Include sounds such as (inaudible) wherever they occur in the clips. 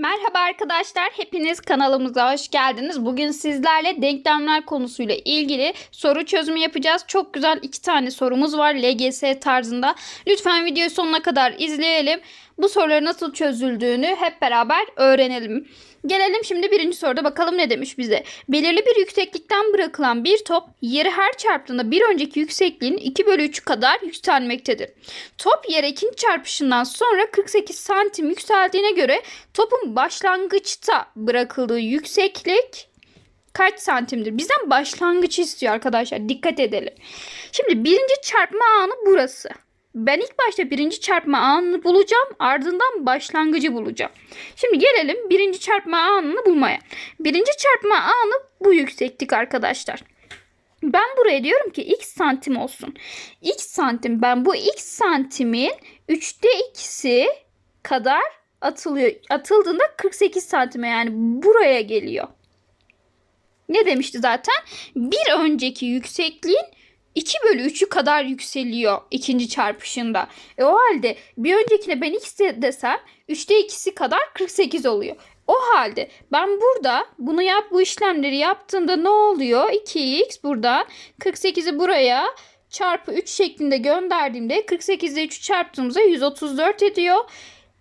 Merhaba arkadaşlar, hepiniz kanalımıza hoş geldiniz. Bugün sizlerle denklemler konusuyla ilgili soru çözümü yapacağız. Çok güzel iki tane sorumuz var LGS tarzında. Lütfen videoyu sonuna kadar izleyelim. Bu soruları nasıl çözüldüğünü hep beraber öğrenelim. Gelelim şimdi birinci soruda bakalım ne demiş bize. Belirli bir yükseklikten bırakılan bir top yeri her çarptığında bir önceki yüksekliğin 2 bölü 3'ü kadar yükselmektedir. Top yere ikinci çarpışından sonra 48 santim yükseldiğine göre topun başlangıçta bırakıldığı yükseklik kaç santimdir? Bizden başlangıç istiyor arkadaşlar. Dikkat edelim. Şimdi birinci çarpma anı burası. Ben ilk başta birinci çarpma anını bulacağım. Ardından başlangıcı bulacağım. Şimdi gelelim birinci çarpma anını bulmaya. Birinci çarpma anı bu yükseklik arkadaşlar. Ben buraya diyorum ki x santim olsun. x santim ben bu x santimin 3'te 2'si kadar atılıyor. Atıldığında 48 santime yani buraya geliyor. Ne demişti zaten? Bir önceki yüksekliğin 2 bölü 3'ü kadar yükseliyor ikinci çarpışında. E o halde bir öncekine ben x de- desem 3'te 2'si kadar 48 oluyor. O halde ben burada bunu yap bu işlemleri yaptığımda ne oluyor? 2x buradan 48'i buraya çarpı 3 şeklinde gönderdiğimde 48 ile 3'ü çarptığımızda 134 ediyor.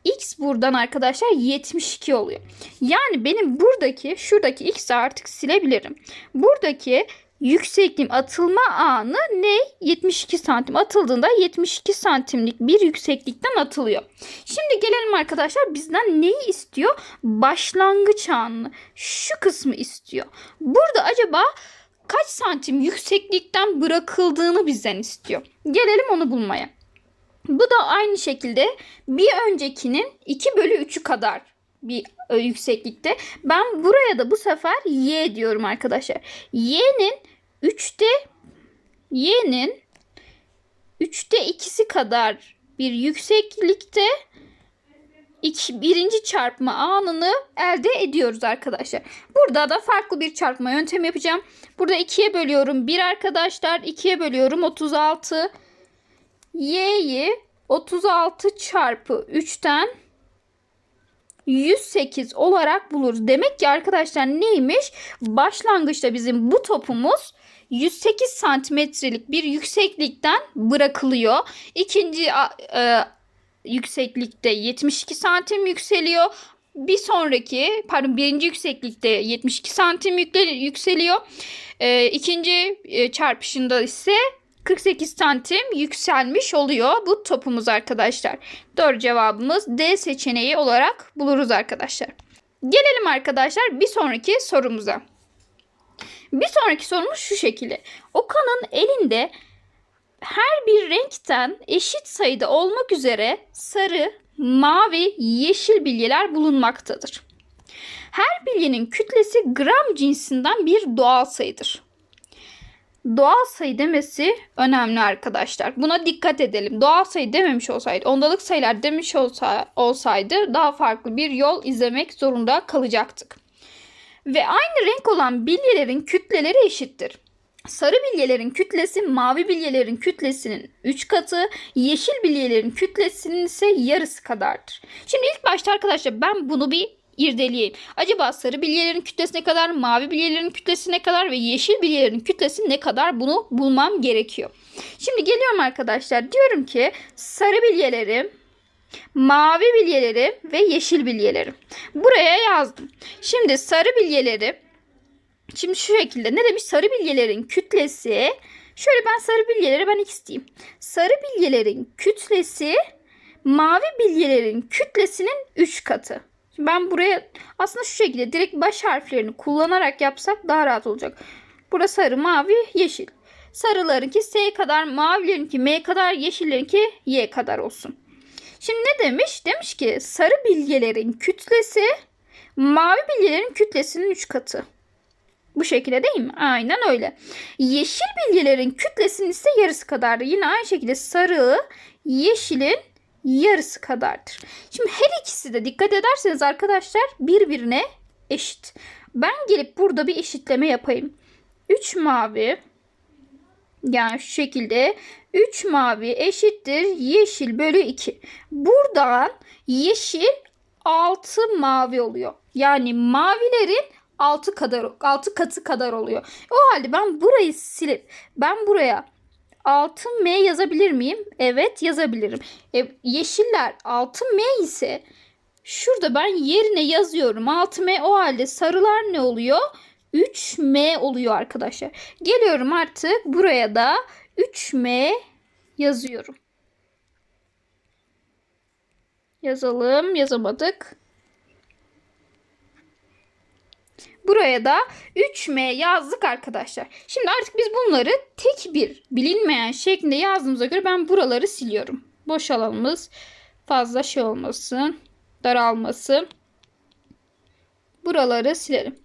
X buradan arkadaşlar 72 oluyor. Yani benim buradaki şuradaki x'i artık silebilirim. Buradaki yüksekliğim atılma anı ne? 72 santim atıldığında 72 santimlik bir yükseklikten atılıyor. Şimdi gelelim arkadaşlar bizden neyi istiyor? Başlangıç anını. Şu kısmı istiyor. Burada acaba kaç santim yükseklikten bırakıldığını bizden istiyor. Gelelim onu bulmaya. Bu da aynı şekilde bir öncekinin 2 bölü 3'ü kadar bir e, yükseklikte. Ben buraya da bu sefer y diyorum arkadaşlar. y'nin 3'te y'nin 3'te 2'si kadar bir yükseklikte iki, birinci çarpma anını elde ediyoruz arkadaşlar. Burada da farklı bir çarpma yöntemi yapacağım. Burada 2'ye bölüyorum 1 arkadaşlar. 2'ye bölüyorum 36 y'yi 36 çarpı 3'ten 108 olarak buluruz. Demek ki arkadaşlar neymiş? Başlangıçta bizim bu topumuz 108 santimetrelik bir yükseklikten bırakılıyor. İkinci e, yükseklikte 72 santim yükseliyor. Bir sonraki pardon birinci yükseklikte 72 santim yükseliyor. E, ikinci e, çarpışında ise 48 santim yükselmiş oluyor bu topumuz arkadaşlar. Doğru cevabımız D seçeneği olarak buluruz arkadaşlar. Gelelim arkadaşlar bir sonraki sorumuza. Bir sonraki sorumuz şu şekilde. Okan'ın elinde her bir renkten eşit sayıda olmak üzere sarı, mavi, yeşil bilyeler bulunmaktadır. Her bilyenin kütlesi gram cinsinden bir doğal sayıdır. Doğal sayı demesi önemli arkadaşlar. Buna dikkat edelim. Doğal sayı dememiş olsaydı, ondalık sayılar demiş olsa, olsaydı daha farklı bir yol izlemek zorunda kalacaktık. Ve aynı renk olan bilyelerin kütleleri eşittir. Sarı bilyelerin kütlesi mavi bilyelerin kütlesinin 3 katı, yeşil bilyelerin kütlesinin ise yarısı kadardır. Şimdi ilk başta arkadaşlar ben bunu bir irdeleyeyim. Acaba sarı bilyelerin kütlesi ne kadar, mavi bilyelerin kütlesi ne kadar ve yeşil bilyelerin kütlesi ne kadar bunu bulmam gerekiyor. Şimdi geliyorum arkadaşlar. Diyorum ki sarı bilyelerim, mavi bilyelerim ve yeşil bilyelerim. Buraya yazdım. Şimdi sarı bilyeleri Şimdi şu şekilde ne demiş? Sarı bilyelerin kütlesi şöyle ben sarı bilyeleri ben x diyeyim. Sarı bilyelerin kütlesi mavi bilyelerin kütlesinin 3 katı. Ben buraya aslında şu şekilde direkt baş harflerini kullanarak yapsak daha rahat olacak. Burası sarı, mavi, yeşil. Sarılarınki S kadar, mavilerinki M kadar, yeşillerinki Y kadar olsun. Şimdi ne demiş? Demiş ki sarı bilyelerin kütlesi mavi bilyelerin kütlesinin 3 katı. Bu şekilde değil mi? Aynen öyle. Yeşil bilyelerin kütlesinin ise yarısı kadardır. Yine aynı şekilde sarı, yeşilin yarısı kadardır. Şimdi her ikisi de dikkat ederseniz arkadaşlar birbirine eşit. Ben gelip burada bir eşitleme yapayım. 3 mavi yani şu şekilde 3 mavi eşittir yeşil bölü 2. Buradan yeşil 6 mavi oluyor. Yani mavilerin 6 kadar 6 katı kadar oluyor. O halde ben burayı silip ben buraya 6M yazabilir miyim? Evet yazabilirim. E, yeşiller 6M ise şurada ben yerine yazıyorum. 6M o halde sarılar ne oluyor? 3M oluyor arkadaşlar. Geliyorum artık buraya da 3M yazıyorum. Yazalım. Yazamadık. Buraya da 3M yazdık arkadaşlar. Şimdi artık biz bunları tek bir bilinmeyen şeklinde yazdığımıza göre ben buraları siliyorum. Boş alanımız fazla şey olmasın. Daralmasın. Buraları silelim.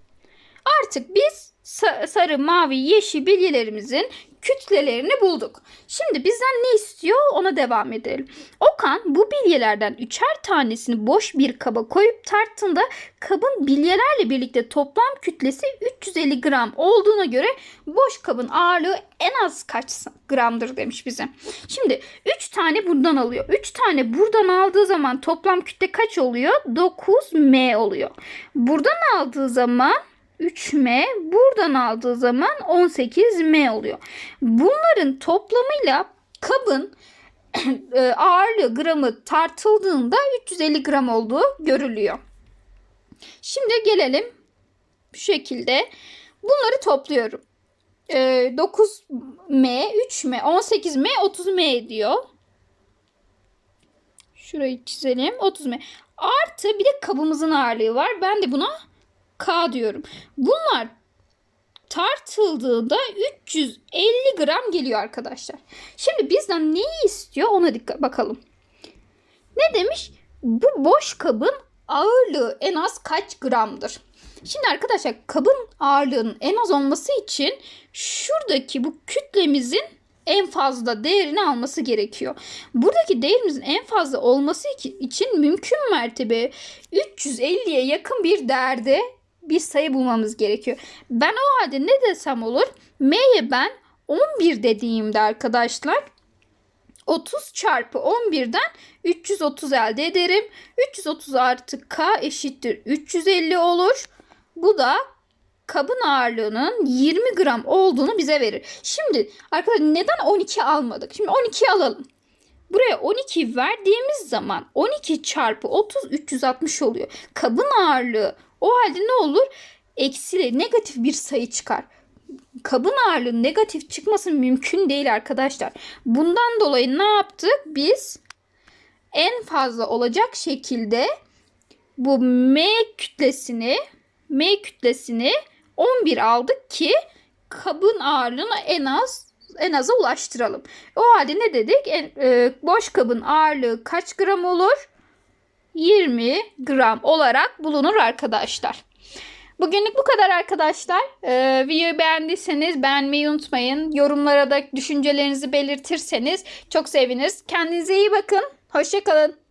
Artık biz sa- sarı, mavi, yeşil bilgilerimizin kütlelerini bulduk. Şimdi bizden ne istiyor ona devam edelim. Okan bu bilyelerden üçer tanesini boş bir kaba koyup tarttığında kabın bilyelerle birlikte toplam kütlesi 350 gram olduğuna göre boş kabın ağırlığı en az kaç gramdır demiş bize. Şimdi 3 tane buradan alıyor. 3 tane buradan aldığı zaman toplam kütle kaç oluyor? 9 m oluyor. Buradan aldığı zaman 3M buradan aldığı zaman 18M oluyor. Bunların toplamıyla kabın (clears throat) e, ağırlığı gramı tartıldığında 350 gram olduğu görülüyor. Şimdi gelelim bu şekilde. Bunları topluyorum. 9M, 3M, 18M, 30M ediyor. Şurayı çizelim. 30M. Artı bir de kabımızın ağırlığı var. Ben de buna Diyorum. Bunlar tartıldığında 350 gram geliyor arkadaşlar. Şimdi bizden neyi istiyor ona dikkat bakalım. Ne demiş? Bu boş kabın ağırlığı en az kaç gramdır? Şimdi arkadaşlar kabın ağırlığının en az olması için şuradaki bu kütlemizin en fazla değerini alması gerekiyor. Buradaki değerimizin en fazla olması için mümkün mertebe 350'ye yakın bir değerde bir sayı bulmamız gerekiyor. Ben o halde ne desem olur? M'ye ben 11 dediğimde arkadaşlar 30 çarpı 11'den 330 elde ederim. 330 artı K eşittir 350 olur. Bu da kabın ağırlığının 20 gram olduğunu bize verir. Şimdi arkadaşlar neden 12 almadık? Şimdi 12 alalım. Buraya 12 verdiğimiz zaman 12 çarpı 30 360 oluyor. Kabın ağırlığı o halde ne olur? Eksili negatif bir sayı çıkar. Kabın ağırlığı negatif çıkması mümkün değil arkadaşlar. Bundan dolayı ne yaptık? Biz en fazla olacak şekilde bu M kütlesini M kütlesini 11 aldık ki kabın ağırlığını en az en aza ulaştıralım. O halde ne dedik? En, e, boş kabın ağırlığı kaç gram olur? 20 gram olarak bulunur arkadaşlar. Bugünlük bu kadar arkadaşlar. Ee, videoyu beğendiyseniz beğenmeyi unutmayın. Yorumlara da düşüncelerinizi belirtirseniz çok seviniriz. Kendinize iyi bakın. Hoşçakalın.